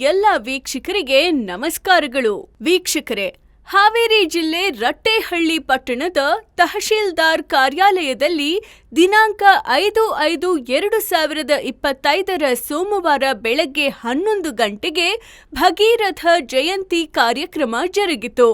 ಎಲ್ಲ ವೀಕ್ಷಕರಿಗೆ ನಮಸ್ಕಾರಗಳು. ವೀಕ್ಷಕರೇ, ಹಾವೇರಿ ಜಿಲ್ಲೆ ರಟ್ಟೆಹಳ್ಳಿ ಪಟ್ಟಣದ ತಹಶೀಲ್ದಾರ್ ಕಾರ್ಯಾಲಯದಲ್ಲಿ ದಿನಾಂಕ ಐದು ಐದು ಎರಡು ಸಾವಿರದ ಇಪ್ಪತ್ತೈದರ ಸೋಮವಾರ ಬೆಳಗ್ಗೆ ಹನ್ನೊಂದು ಗಂಟೆಗೆ ಭಗೀರಥ ಜಯಂತಿ ಕಾರ್ಯಕ್ರಮ ಜರುಗಿತು.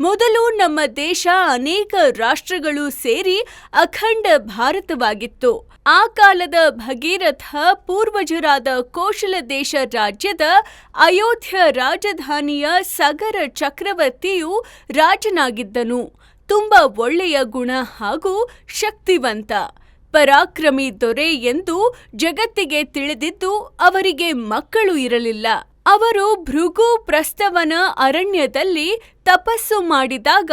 ಮೊದಲು ನಮ್ಮ ದೇಶ ಅನೇಕ ರಾಷ್ಟ್ರಗಳು ಸೇರಿ ಅಖಂಡ ಭಾರತವಾಗಿತ್ತು. ಆ ಕಾಲದ ಭಗೀರಥ ಪೂರ್ವಜರಾದ ಕೋಶಲ ದೇಶ ರಾಜ್ಯದ ಅಯೋಧ್ಯ ರಾಜಧಾನಿಯ ಸಗರ ಚಕ್ರವರ್ತಿಯು ರಾಜನಾಗಿದ್ದನು. ತುಂಬ ಒಳ್ಳೆಯ ಗುಣ ಹಾಗೂ ಶಕ್ತಿವಂತ. ಪರಾಕ್ರಮಿ ದೊರೆ ಎಂದು ಜಗತ್ತಿಗೆ ತಿಳಿದಿದ್ದು ಅವರಿಗೆ ಮಕ್ಕಳು ಇರಲಿಲ್ಲ. ಅವರು ಭೃಗು ಪ್ರಸ್ತವನ ಅರಣ್ಯದಲ್ಲಿ ತಪಸ್ಸು ಮಾಡಿದಾಗ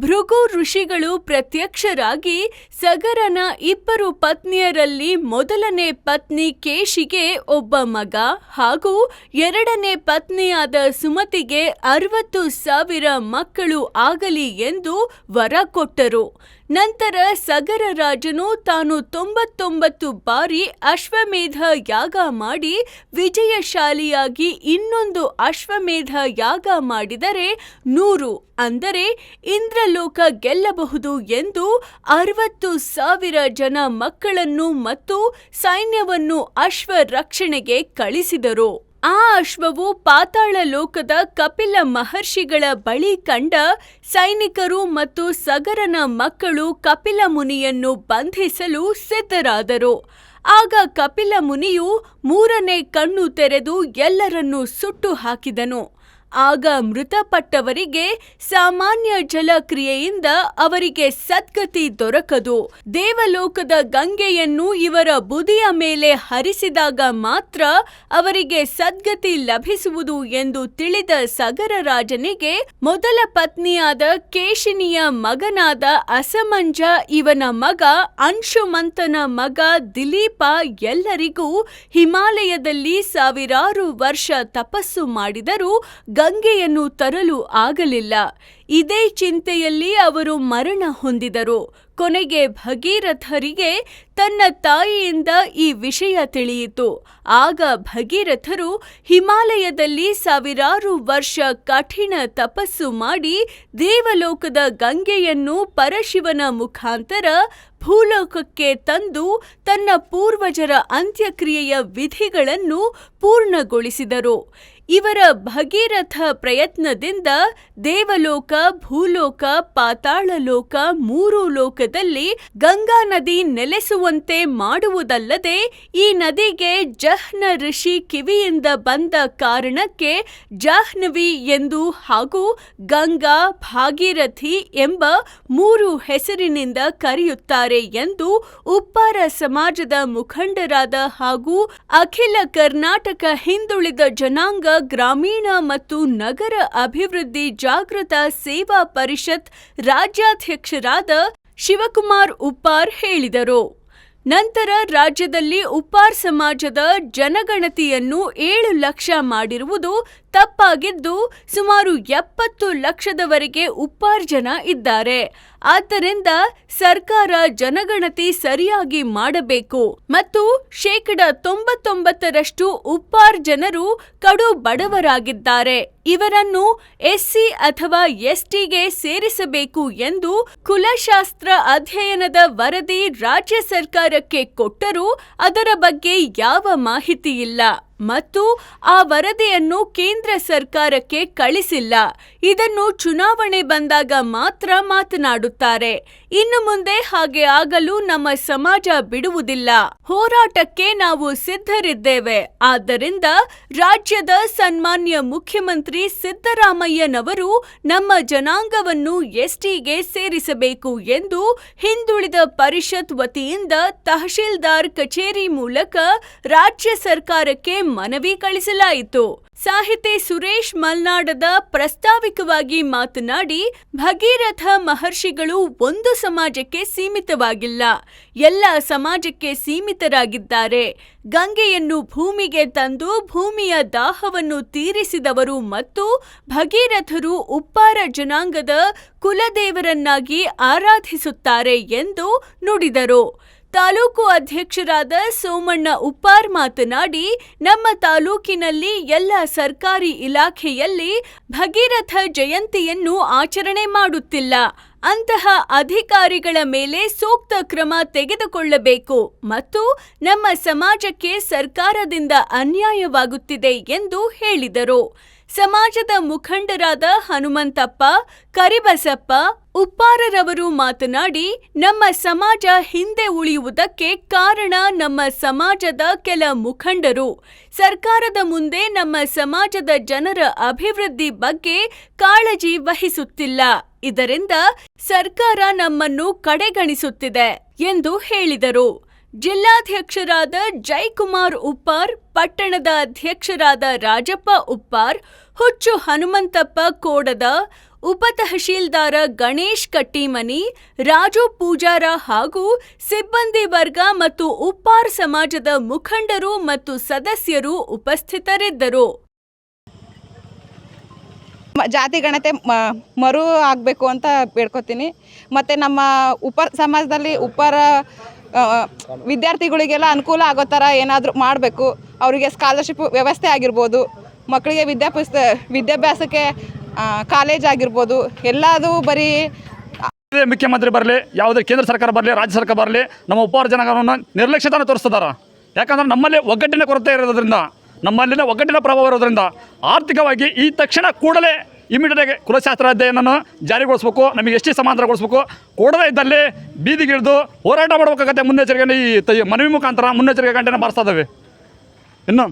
ಭೃಗು ಋಷಿಗಳು ಪ್ರತ್ಯಕ್ಷರಾಗಿ ಸಗರನ ಇಬ್ಬರು ಪತ್ನಿಯರಲ್ಲಿ ಮೊದಲನೇ ಪತ್ನಿ ಕೇಶಿಗೆ ಒಬ್ಬ ಮಗ ಹಾಗೂ ಎರಡನೇ ಪತ್ನಿಯಾದ ಸುಮತಿಗೆ ಅರವತ್ತು ಸಾವಿರ ಮಕ್ಕಳು ಆಗಲಿ ಎಂದು ವರ ಕೊಟ್ಟರು. ನಂತರ ಸಗರ ರಾಜನು ತಾನು ತೊಂಬತ್ತೊಂಬತ್ತು ಬಾರಿ ಅಶ್ವಮೇಧ ಯಾಗ ಮಾಡಿ ವಿಜಯಶಾಲಿಯಾಗಿ ಇನ್ನೊಂದು ಅಶ್ವಮೇಧ ಯಾಗ ಮಾಡಿದರೆ ನೂರು ಅಂದರೆ ಇಂದ್ರಲೋಕ ಗೆಲ್ಲಬಹುದು ಎಂದು ಅರವತ್ತು ಸಾವಿರ ಜನ ಮಕ್ಕಳನ್ನು ಮತ್ತು ಸೈನ್ಯವನ್ನು ಅಶ್ವರಕ್ಷಣೆಗೆ ಕಳಿಸಿದರು. ಆ ಅಶ್ವವು ಪಾತಾಳ ಲೋಕದ ಕಪಿಲ ಮಹರ್ಷಿಗಳ ಬಳಿ ಕಂಡ ಸೈನಿಕರು ಮತ್ತು ಸಗರನ ಮಕ್ಕಳು ಕಪಿಲ ಮುನಿಯನ್ನು ಬಂಧಿಸಲು ಸಿದ್ಧರಾದರು. ಆಗ ಕಪಿಲ ಮುನಿಯು ಮೂರನೇ ಕಣ್ಣು ತೆರೆದು ಎಲ್ಲರನ್ನೂ ಸುಟ್ಟು ಹಾಕಿದನು. ಆಗ ಮೃತಪಟ್ಟವರಿಗೆ ಸಾಮಾನ್ಯ ಜಲಕ್ರಿಯೆಯಿಂದ ಅವರಿಗೆ ಸದ್ಗತಿ ದೊರಕದು. ದೇವಲೋಕದ ಗಂಗೆಯನ್ನು ಇವರ ಬುದಿಯ ಮೇಲೆ ಹರಿಸಿದಾಗ ಮಾತ್ರ ಅವರಿಗೆ ಸದ್ಗತಿ ಲಭಿಸುವುದು ಎಂದು ತಿಳಿದ ಸಗರ ರಾಜನಿಗೆ ಮೊದಲ ಪತ್ನಿಯಾದ ಕೇಶಿನಿಯ ಮಗನಾದ ಅಸಮಂಜ ಇವನ ಮಗ ಅಂಶುಮಂತನ ಮಗ ದಿಲೀಪ ಎಲ್ಲರಿಗೂ ಹಿಮಾಲಯದಲ್ಲಿ ಸಾವಿರಾರು ವರ್ಷ ತಪಸ್ಸು ಮಾಡಿದರೂ ಗಂಗೆಯನ್ನು ತರಲು ಆಗಲಿಲ್ಲ. ಇದೇ ಚಿಂತೆಯಲ್ಲಿ ಅವರು ಮರಣ ಹೊಂದಿದರು. ಕೊನೆಗೆ ಭಗೀರಥರಿಗೆ ತನ್ನ ತಾಯಿಯಿಂದ ಈ ವಿಷಯ ತಿಳಿಯಿತು. ಆಗ ಭಗೀರಥರು ಹಿಮಾಲಯದಲ್ಲಿ ಸಾವಿರಾರು ವರ್ಷ ಕಠಿಣ ತಪಸ್ಸು ಮಾಡಿ ದೇವಲೋಕದ ಗಂಗೆಯನ್ನು ಪರಶಿವನ ಮುಖಾಂತರ ಭೂಲೋಕಕ್ಕೆ ತಂದು ತನ್ನ ಪೂರ್ವಜರ ಅಂತ್ಯಕ್ರಿಯೆಯ ವಿಧಿಗಳನ್ನು ಪೂರ್ಣಗೊಳಿಸಿದರು. ಇವರ ಭಗೀರಥ ಪ್ರಯತ್ನದಿಂದ ದೇವಲೋಕ, ಭೂಲೋಕ ಪಾತಾಳ ಲೋಕ ಮೂರು ಲೋಕದಲ್ಲಿ ಗಂಗಾ ನದಿ ನೆಲೆಸುವಂತೆ ಮಾಡುವುದಲ್ಲದೆ ಈ ನದಿಗೆ ಜಹ್ನ ಋಷಿ ಕಿವಿಯಿಂದ ಬಂದ ಕಾರಣಕ್ಕೆ ಜಾಹ್ನವಿ ಎಂದು ಹಾಗೂ ಗಂಗಾ ಭಾಗೀರಥಿ ಎಂಬ ಮೂರು ಹೆಸರಿನಿಂದ ಕರೆಯುತ್ತಾರೆ ಎಂದು ಉಪ್ಪಾರ ಸಮಾಜದ ಮುಖಂಡರಾದ ಹಾಗೂ ಅಖಿಲ ಕರ್ನಾಟಕ ಹಿಂದುಳಿದ ಜನಾಂಗ ಗ್ರಾಮೀಣ ಮತ್ತು ನಗರ ಅಭಿವೃದ್ಧಿ ಜಾಗೃತ ಸೇವಾ ಪರಿಷತ್ ರಾಜ್ಯಾಧ್ಯಕ್ಷರಾದ ಶಿವಕುಮಾರ್ ಉಪ್ಪಾರ್ ಹೇಳಿದರು. ನಂತರ ರಾಜ್ಯದಲ್ಲಿ ಉಪ್ಪಾರ್ ಸಮಾಜದ ಜನಗಣತಿಯನ್ನು ಏಳು ಲಕ್ಷ ಮಾಡಿರುವುದು ತಪ್ಪಾಗಿದ್ದು ಸುಮಾರು ಎಪ್ಪತ್ತು ಲಕ್ಷದವರೆಗೆ ಉಪಾರ್ಜನ ಜನ ಇದ್ದಾರೆ. ಆದ್ದರಿಂದ ಸರ್ಕಾರ ಜನಗಣತಿ ಸರಿಯಾಗಿ ಮಾಡಬೇಕು ಮತ್ತು ಶೇಕಡ ತೊಂಬತ್ತೊಂಬತ್ತರಷ್ಟು ಉಪ್ಪಾರ್ ಜನರು ಕಡು ಬಡವರಾಗಿದ್ದಾರೆ. ಇವರನ್ನು ಎಸ್ಸಿ ಅಥವಾ ಎಸ್ಟಿಗೆ ಸೇರಿಸಬೇಕು ಎಂದು ಕುಲಶಾಸ್ತ್ರ ಅಧ್ಯಯನದ ವರದಿ ರಾಜ್ಯ ಸರ್ಕಾರಕ್ಕೆ ಕೊಟ್ಟರೂ ಅದರ ಬಗ್ಗೆ ಯಾವ ಮಾಹಿತಿ ಇಲ್ಲ ಮತ್ತು ಆ ವರದಿಯನ್ನು ಕೇಂದ್ರ ಸರ್ಕಾರಕ್ಕೆ ಕಳಿಸಿಲ್ಲ. ಇದನ್ನು ಚುನಾವಣೆ ಬಂದಾಗ ಮಾತ್ರ ಮಾತನಾಡುತ್ತಾರೆ. ಇನ್ನು ಮುಂದೆ ಹಾಗೆ ಆಗಲು ನಮ್ಮ ಸಮಾಜ ಬಿಡುವುದಿಲ್ಲ. ಹೋರಾಟಕ್ಕೆ ನಾವು ಸಿದ್ಧರಿದ್ದೇವೆ. ಆದ್ದರಿಂದ ರಾಜ್ಯದ ಸನ್ಮಾನ್ಯ ಮುಖ್ಯಮಂತ್ರಿ ಸಿದ್ದರಾಮಯ್ಯನವರು ನಮ್ಮ ಜನಾಂಗವನ್ನು ಎಸ್ಟಿಗೆ ಸೇರಿಸಬೇಕು ಎಂದು ಹಿಂದುಳಿದ ಪರಿಷತ್ ವತಿಯಿಂದ ತಹಶೀಲ್ದಾರ್ ಕಚೇರಿ ಮೂಲಕ ರಾಜ್ಯ ಸರ್ಕಾರಕ್ಕೆ ಮನವಿ ಕಳಿಸಲಾಯಿತು. ಸಾಹಿತಿ ಸುರೇಶ್ ಮಲ್ನಾಡದ ಪ್ರಸ್ತಾವಿಕವಾಗಿ ಮಾತನಾಡಿ, ಭಗೀರಥ ಮಹರ್ಷಿಗಳು ಒಂದು ಸಮಾಜಕ್ಕೆ ಸೀಮಿತವಾಗಿಲ್ಲ. ಎಲ್ಲ ಸಮಾಜಕ್ಕೆ ಸೀಮಿತರಾಗಿದ್ದಾರೆ. ಗಂಗೆಯನ್ನು ಭೂಮಿಗೆ ತಂದು ಭೂಮಿಯ ದಾಹವನ್ನು ತೀರಿಸಿದವರು ಮತ್ತು ಭಗೀರಥರು ಉಪ್ಪಾರ ಜನಾಂಗದ ಕುಲದೇವರನ್ನಾಗಿ ಆರಾಧಿಸುತ್ತಾರೆ ಎಂದು ನುಡಿದರು. ತಾಲೂಕು ಅಧ್ಯಕ್ಷರಾದ ಸೋಮಣ್ಣ ಉಪ್ಪಾರ್ ಮಾತನಾಡಿ, ನಮ್ಮ ತಾಲೂಕಿನಲ್ಲಿ ಎಲ್ಲ ಸರ್ಕಾರಿ ಇಲಾಖೆಯಲ್ಲಿ ಭಗೀರಥ ಜಯಂತಿಯನ್ನು ಆಚರಣೆ ಮಾಡುತ್ತಿಲ್ಲ. ಅಂತಹ ಅಧಿಕಾರಿಗಳ ಮೇಲೆ ಸೂಕ್ತ ಕ್ರಮ ತೆಗೆದುಕೊಳ್ಳಬೇಕು ಮತ್ತು ನಮ್ಮ ಸಮಾಜಕ್ಕೆ ಸರ್ಕಾರದಿಂದ ಅನ್ಯಾಯವಾಗುತ್ತಿದೆ ಎಂದು ಹೇಳಿದರು. ಸಮಾಜದ ಮುಖಂಡರಾದ ಹನುಮಂತಪ್ಪ, ಕರಿಬಸಪ್ಪ ಉಪ್ಪಾರರವರು ಮಾತನಾಡಿ, ನಮ್ಮ ಸಮಾಜ ಹಿಂದೆ ಉಳಿಯುವುದಕ್ಕೆ ಕಾರಣ ನಮ್ಮ ಸಮಾಜದ ಕೆಲ ಮುಖಂಡರು. ಸರ್ಕಾರದ ಮುಂದೆ ನಮ್ಮ ಸಮಾಜದ ಜನರ ಅಭಿವೃದ್ಧಿ ಬಗ್ಗೆ ಕಾಳಜಿ ವಹಿಸುತ್ತಿಲ್ಲ. ಇದರಿಂದ ಸರ್ಕಾರ ನಮ್ಮನ್ನು ಕಡೆಗಣಿಸುತ್ತಿದೆ ಎಂದು ಹೇಳಿದರು. ಜಿಲ್ಲಾಧ್ಯಕ್ಷರಾದ ಜೈಕುಮಾರ್ ಉಪ್ಪಾರ್, ಪಟ್ಟಣದ ಅಧ್ಯಕ್ಷರಾದ ರಾಜಪ್ಪ ಉಪ್ಪಾರ್, ಹುಚ್ಚು ಹನುಮಂತಪ್ಪ ಕೋಡದ ಉಪತಹಶೀಲ್ದಾರ ಗಣೇಶ್ ಕಟ್ಟಿಮನಿ, ರಾಜು ಪೂಜಾರ ಹಾಗೂ ಸಿಬ್ಬಂದಿ ವರ್ಗ ಮತ್ತು ಉಪ್ಪಾರ್ ಸಮಾಜದ ಮುಖಂಡರು ಮತ್ತು ಸದಸ್ಯರು ಉಪಸ್ಥಿತರಿದ್ದರು. ಜಾತಿ ಗಣತೆ ಮರು ಆಗಬೇಕು ಅಂತ ಬೇಡ್ಕೊತೀನಿ. ಮತ್ತು ನಮ್ಮ ಉಪ ಸಮಾಜದಲ್ಲಿ ಉಪರ ವಿದ್ಯಾರ್ಥಿಗಳಿಗೆಲ್ಲ ಅನುಕೂಲ ಆಗೋ ಥರ ಏನಾದರೂ ಮಾಡಬೇಕು. ಅವರಿಗೆ ಸ್ಕಾಲರ್ಶಿಪ್ ವ್ಯವಸ್ಥೆ ಆಗಿರ್ಬೋದು. ಮಕ್ಕಳಿಗೆ ವಿದ್ಯಾಭ್ಯಾಸ ವಿದ್ಯಾಭ್ಯಾಸಕ್ಕೆ ಕಾಲೇಜ್ ಆಗಿರ್ಬೋದು, ಎಲ್ಲದು ಬರೀ ಮುಖ್ಯಮಂತ್ರಿ ಬರಲಿ, ಯಾವುದೇ ಕೇಂದ್ರ ಸರ್ಕಾರ ಬರಲಿ, ರಾಜ್ಯ ಸರ್ಕಾರ ಬರಲಿ, ನಮ್ಮ ಉಪಹಾರ ಜನಾಂಗವನ್ನು ನಿರ್ಲಕ್ಷ್ಯತನ ತೋರಿಸ್ತಿದ್ದಾರೆ ಯಾಕಂದ್ರೆ ನಮ್ಮಲ್ಲಿ ಒಗ್ಗಟ್ಟಿನ ಕೊರತೆ ಇರೋದ್ರಿಂದ, ನಮ್ಮಲ್ಲಿನ ಒಗ್ಗಟ್ಟಿನ ಪ್ರಭಾವ ಇರೋದ್ರಿಂದ ಆರ್ಥಿಕವಾಗಿ ಈ ತಕ್ಷಣ ಕೂಡಲೇ ಇಮಿಡಿಯೇಟಾಗಿ ಕುಲಶಾಸ್ತ್ರ ಅಧ್ಯಯನವನ್ನು ಜಾರಿಗೊಳಿಸ್ಬೇಕು, ನಮಗೆ ಎಷ್ಟೇ ಸಮಾಂತರಗೊಳಿಸ್ಬೇಕು. ಕೂಡಲೇ ಇದ್ದಲ್ಲಿ ಬೀದಿಗಿಳಿದು ಹೋರಾಟ ಮಾಡಬೇಕಾಗತ್ತೆ ಮುನ್ನೆಚ್ಚರಿಕೆ ಈ ತ- ಮನವಿ ಮುಖಾಂತರ ಮುನ್ನೆಚ್ಚರಿಕೆ ಗಂಟೆನ ಬಾರಿಸ್ತಾ ಇನ್ನು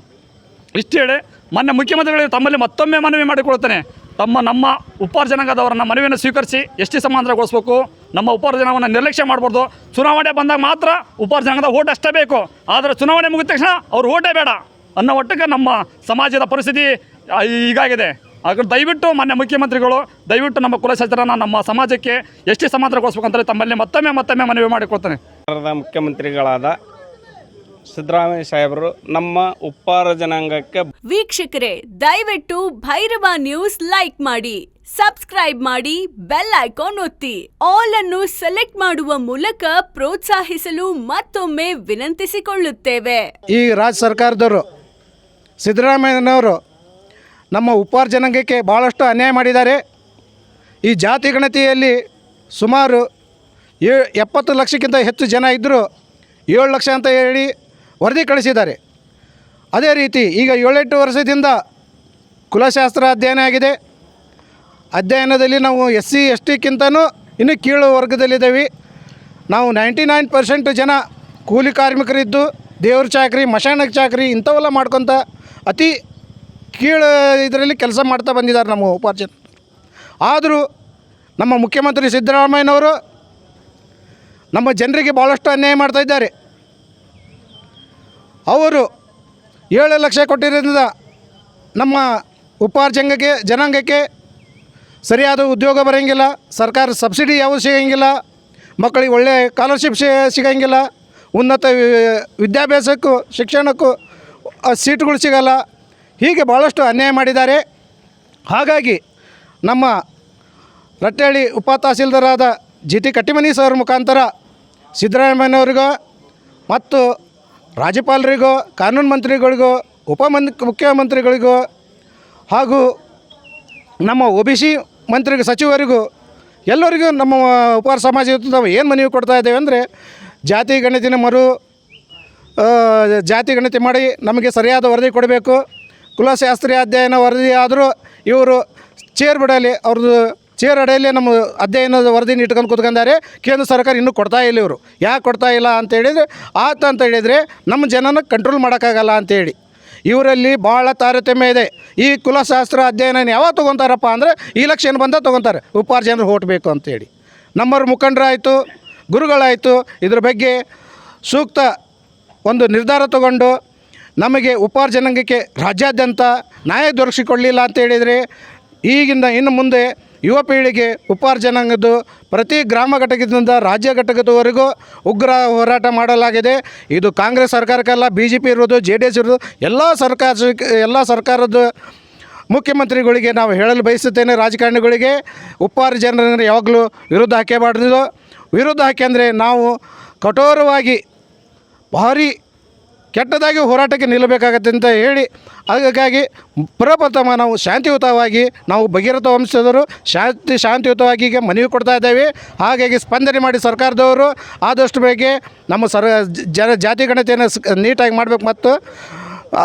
ಇಷ್ಟು ಹೇಳಿ, ಮೊನ್ನೆ ಮುಖ್ಯಮಂತ್ರಿಗಳಿಗೆ ತಮ್ಮಲ್ಲಿ ಮತ್ತೊಮ್ಮೆ ಮನವಿ ಮಾಡಿಕೊಳ್ತೇನೆ. ತಮ್ಮ ನಮ್ಮ ಉಪಾರ್ಜನಾಂಗದವರನ್ನ ಮನವಿಯನ್ನು ಸ್ವೀಕರಿಸಿ ಎಸ್ ಟಿ ಸಮಾಂತರಗೊಳಿಸ್ಬೇಕು. ನಮ್ಮ ಉಪಾರ್ಜನವನ್ನು ನಿರ್ಲಕ್ಷ್ಯ ಮಾಡಬಾರ್ದು. ಚುನಾವಣೆ ಬಂದಾಗ ಮಾತ್ರ ಉಪಾರ್ಜನಾಂಗದ ಜನಾಂಗದ ಓಟ್ ಅಷ್ಟೇ ಬೇಕು. ಆದರೆ ಚುನಾವಣೆ ಮುಗಿದ ತಕ್ಷಣ ಅವ್ರು ಓಟೇ ಬೇಡ ಅನ್ನೋ ಒಟ್ಟಿಗೆ ನಮ್ಮ ಸಮಾಜದ ಪರಿಸ್ಥಿತಿ ಈಗಾಗಿದೆ. ಹಾಗಾಗಿ ದಯವಿಟ್ಟು ಮಾನ್ಯ ಮುಖ್ಯಮಂತ್ರಿಗಳು, ದಯವಿಟ್ಟು ನಮ್ಮ ಕುಲಶಾಸ್ತ್ರನ ನಮ್ಮ ಸಮಾಜಕ್ಕೆ ಎಷ್ಟು ಟಿ ಸಮಾಂತರಗೊಳಿಸ್ಬೇಕಂತ ತಮ್ಮಲ್ಲಿ ಮತ್ತೊಮ್ಮೆ ಮತ್ತೊಮ್ಮೆ ಮನವಿ ಮಾಡಿಕೊಳ್ತೇನೆ. ಮುಖ್ಯಮಂತ್ರಿಗಳಾದ ಸಿದ್ದರಾಮಯ್ಯ ಸಾಹೇಬರು ನಮ್ಮ ಉಪ್ಪಾರ ಜನಾಂಗಕ್ಕೆ ವೀಕ್ಷಕರೇ ದಯವಿಟ್ಟು ಭೈರವ ನ್ಯೂಸ್ ಲೈಕ್ ಮಾಡಿ ಸಬ್ಸ್ಕ್ರೈಬ್ ಮಾಡಿ ಬೆಲ್ ಐಕಾನ್ ಒತ್ತಿ ಆಲ್ ಅನ್ನು ಸೆಲೆಕ್ಟ್ ಮಾಡುವ ಮೂಲಕ ಪ್ರೋತ್ಸಾಹಿಸಲು ಮತ್ತೊಮ್ಮೆ ವಿನಂತಿಸಿಕೊಳ್ಳುತ್ತೇವೆ. ಈ ರಾಜ್ಯ ಸರ್ಕಾರದವರು ಸಿದ್ದರಾಮಯ್ಯನವರು ನಮ್ಮ ಉಪ್ಪಾರ ಜನಾಂಗಕ್ಕೆ ಭಾಳಷ್ಟು ಅನ್ಯಾಯ ಮಾಡಿದ್ದಾರೆ. ಈ ಜಾತಿ ಗಣತಿಯಲ್ಲಿ ಸುಮಾರು ಏ ಎಪ್ಪತ್ತು ಲಕ್ಷಕ್ಕಿಂತ ಹೆಚ್ಚು ಜನ ಇದ್ದರೂ ಏಳು ಲಕ್ಷ ಅಂತ ಹೇಳಿ ವರದಿ ಕಳಿಸಿದ್ದಾರೆ. ಅದೇ ರೀತಿ ಈಗ ಏಳೆಂಟು ವರ್ಷದಿಂದ ಕುಲಶಾಸ್ತ್ರ ಅಧ್ಯಯನ ಆಗಿದೆ. ಅಧ್ಯಯನದಲ್ಲಿ ನಾವು ಎಸ್ ಸಿ ಎಸ್ ಟಿಕ್ಕಿಂತನೂ ಇನ್ನೂ ಕೀಳು ವರ್ಗದಲ್ಲಿದ್ದೇವೆ. ನಾವು ನೈಂಟಿ ನೈನ್ ಪರ್ಸೆಂಟ್ ಜನ ಕೂಲಿ ಕಾರ್ಮಿಕರಿದ್ದು, ದೇವ್ರ ಚಾಕ್ರಿ ಮಶಾಣ ಚಾಕ್ರಿ ಇಂಥವೆಲ್ಲ ಮಾಡ್ಕೊತ ಅತಿ ಕೀಳು ಇದರಲ್ಲಿ ಕೆಲಸ ಮಾಡ್ತಾ ಬಂದಿದ್ದಾರೆ ನಮ್ಮ ಉಪಾರ್ಜನ ಆದರೂ ನಮ್ಮ ಮುಖ್ಯಮಂತ್ರಿ ಸಿದ್ದರಾಮಯ್ಯನವರು ನಮ್ಮ ಜನರಿಗೆ ಭಾಳಷ್ಟು ಅನ್ಯಾಯ ಮಾಡ್ತಾ ಇದ್ದಾರೆ. ಅವರು ಏಳು ಲಕ್ಷ ಕೊಟ್ಟಿರೋದ್ರಿಂದ ನಮ್ಮ ಉಪಾರ್ಜಂಗಕ್ಕೆ ಜಂಗಕ್ಕೆ ಜನಾಂಗಕ್ಕೆ ಸರಿಯಾದ ಉದ್ಯೋಗ ಬರೋಂಗಿಲ್ಲ, ಸರ್ಕಾರ ಸಬ್ಸಿಡಿ ಯಾವುದು ಸಿಗೋಂಗಿಲ್ಲ, ಮಕ್ಕಳಿಗೆ ಒಳ್ಳೆಯ ಸ್ಕಾಲರ್ಶಿಪ್ ಸಿಗೋಂಗಿಲ್ಲ, ಉನ್ನತ ವಿದ್ಯಾಭ್ಯಾಸಕ್ಕೂ, ಶಿಕ್ಷಣಕ್ಕೂ ಸೀಟ್ಗಳು ಸಿಗಲ್ಲ. ಹೀಗೆ ಭಾಳಷ್ಟು ಅನ್ಯಾಯ ಮಾಡಿದ್ದಾರೆ. ಹಾಗಾಗಿ ನಮ್ಮ ರಟ್ಟಹಳ್ಳಿ ಉಪ ತಹಸೀಲ್ದಾರಾದ ಜಿ ಟಿ ಕಟ್ಟಿಮನಿ ಸರ್ ಮುಖಾಂತರ ಸಿದ್ದರಾಮಯ್ಯನವ್ರಿಗೂ ಮತ್ತು ರಾಜ್ಯಪಾಲರಿಗೂ, ಕಾನೂನು ಮಂತ್ರಿಗಳಿಗೂ ಉಪಮನ್ ಮುಖ್ಯಮಂತ್ರಿಗಳಿಗೂ ಹಾಗೂ ನಮ್ಮ ಒ ಬಿ ಸಿ ಮಂತ್ರಿ ಸಚಿವರಿಗೂ ಎಲ್ಲರಿಗೂ ನಮ್ಮ ಉಪಹಾರ ಸಮಾಜ ನಾವು ಏನು ಮನವಿ ಕೊಡ್ತಾ ಇದ್ದೇವೆ ಅಂದರೆ ಜಾತಿ ಗಣತಿನ ಮರು ಜಾತಿ ಗಣತಿ ಮಾಡಿ ನಮಗೆ ಸರಿಯಾದ ವರದಿ ಕೊಡಬೇಕು. ಕುಲಶಾಸ್ತ್ರೀಯ ಅಧ್ಯಯನ ವರದಿ ಆದರೂ ಇವರು ಚೇರ್ ಬಿಡಲಿ ಅವ್ರದ್ದು ಚೇರ್ ಅಡಿಯಲ್ಲಿ ನಮ್ಮ ಅಧ್ಯಯನದ ವರದಿನ ಇಟ್ಕೊಂಡು ಕೂತ್ಕೊಂಡಾರೆ ಕೇಂದ್ರ ಸರ್ಕಾರ ಇನ್ನೂ ಕೊಡ್ತಾ ಇಲ್ಲ ಇವರು. ಯಾಕೆ ಕೊಡ್ತಾ ಇಲ್ಲ ಅಂತ ಹೇಳಿದರೆ, ಆತ ಅಂತ ಹೇಳಿದರೆ ನಮ್ಮ ಜನನ ಕಂಟ್ರೋಲ್ ಮಾಡೋಕ್ಕಾಗಲ್ಲ ಅಂತೇಳಿ ಇವರಲ್ಲಿ ಭಾಳ ತಾರತಮ್ಯ ಇದೆ. ಈ ಕುಲಶಾಸ್ತ್ರ ಅಧ್ಯಯನ ಯಾವಾಗ ತೊಗೊತಾರಪ್ಪ ಅಂದರೆ ಇಲೆಕ್ಷನ್ ಬಂದ ತೊಗೊತಾರೆ. ಉಪಾರ್ಜನರು ಜನರು ಓಟ್ ಬೇಕು ಅಂತೇಳಿ ನಮ್ಮವ್ರ ಮುಖಂಡರಾಯಿತು, ಗುರುಗಳಾಯಿತು, ಇದ್ರ ಬಗ್ಗೆ ಸೂಕ್ತ ಒಂದು ನಿರ್ಧಾರ ತಗೊಂಡು ನಮಗೆ ಉಪಾರ್ಜನಾಂಗಕ್ಕೆ ರಾಜ್ಯಾದ್ಯಂತ ನ್ಯಾಯ ದೊರಕಿಸಿಕೊಳ್ಳಿಲ್ಲ ಅಂತ ಹೇಳಿದರೆ, ಈಗಿಂದ ಇನ್ನು ಮುಂದೆ ಯುವ ಪೀಳಿಗೆ ಉಪಾರ್ಜನಾಂಗದ್ದು ಪ್ರತಿ ಗ್ರಾಮ ಘಟಕದಿಂದ ರಾಜ್ಯ ಘಟಕದವರೆಗೂ ಉಗ್ರ ಹೋರಾಟ ಮಾಡಲಾಗಿದೆ. ಇದು ಕಾಂಗ್ರೆಸ್ ಸರ್ಕಾರಕ್ಕಲ್ಲ ಬಿ ಜೆ ಪಿ ಇರೋದು ಜೆ ಡಿ ಎಸ್ ಇರೋದು ಎಲ್ಲ ಸರ್ಕಾರ ಎಲ್ಲ ಸರ್ಕಾರದ ಮುಖ್ಯಮಂತ್ರಿಗಳಿಗೆ ನಾವು ಹೇಳಲು ಬಯಸುತ್ತೇನೆ. ರಾಜಕಾರಣಿಗಳಿಗೆ ಉಪ್ಪಾರ ಜನರನ್ನು ಯಾವಾಗಲೂ ವಿರುದ್ಧ ಹಾಕಬಾರ್ದು. ವಿರುದ್ಧ ಹಾಕಿ ಅಂದರೆ ನಾವು ಕಠೋರವಾಗಿ ಭಾರಿ ಕೆಟ್ಟದಾಗಿ ಹೋರಾಟಕ್ಕೆ ನಿಲ್ಲಬೇಕಾಗತ್ತೆ ಅಂತ ಹೇಳಿ ಹಾಗಾಗಿ ಪ್ರಪ್ರಥಮ ನಾವು ಶಾಂತಿಯುತವಾಗಿ ನಾವು ಭಗೀರಥ ವಂಶದವರು ಶಾಂತಿ ಶಾಂತಿಯುತವಾಗಿ ಈಗ ಮನವಿ ಕೊಡ್ತಾ ಇದ್ದೇವೆ. ಹಾಗಾಗಿ ಸ್ಪಂದನೆ ಮಾಡಿ ಸರ್ಕಾರದವರು ಆದಷ್ಟು ಬೇಗ ನಮ್ಮ ಸರ್ ಜನ ಜಾತಿ ಗಣತಿಯನ್ನು ನೀಟಾಗಿ ಮಾಡಬೇಕು ಮತ್ತು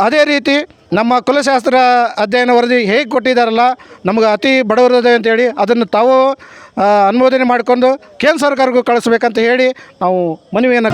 ಅದೇ ರೀತಿ ನಮ್ಮ ಕುಲಶಾಸ್ತ್ರ ಅಧ್ಯಯನ ವರದಿ ಹೇಗೆ ಕೊಟ್ಟಿದ್ದಾರಲ್ಲ, ನಮಗೆ ಅತಿ ಬಡವರದೆ ಅಂತೇಳಿ ಅದನ್ನು ತಾವು ಅನುಮೋದನೆ ಮಾಡಿಕೊಂಡು ಕೇಂದ್ರ ಸರ್ಕಾರಕ್ಕೂ ಕಳಿಸ್ಬೇಕಂತ ಹೇಳಿ ನಾವು ಮನವಿಯನ್ನು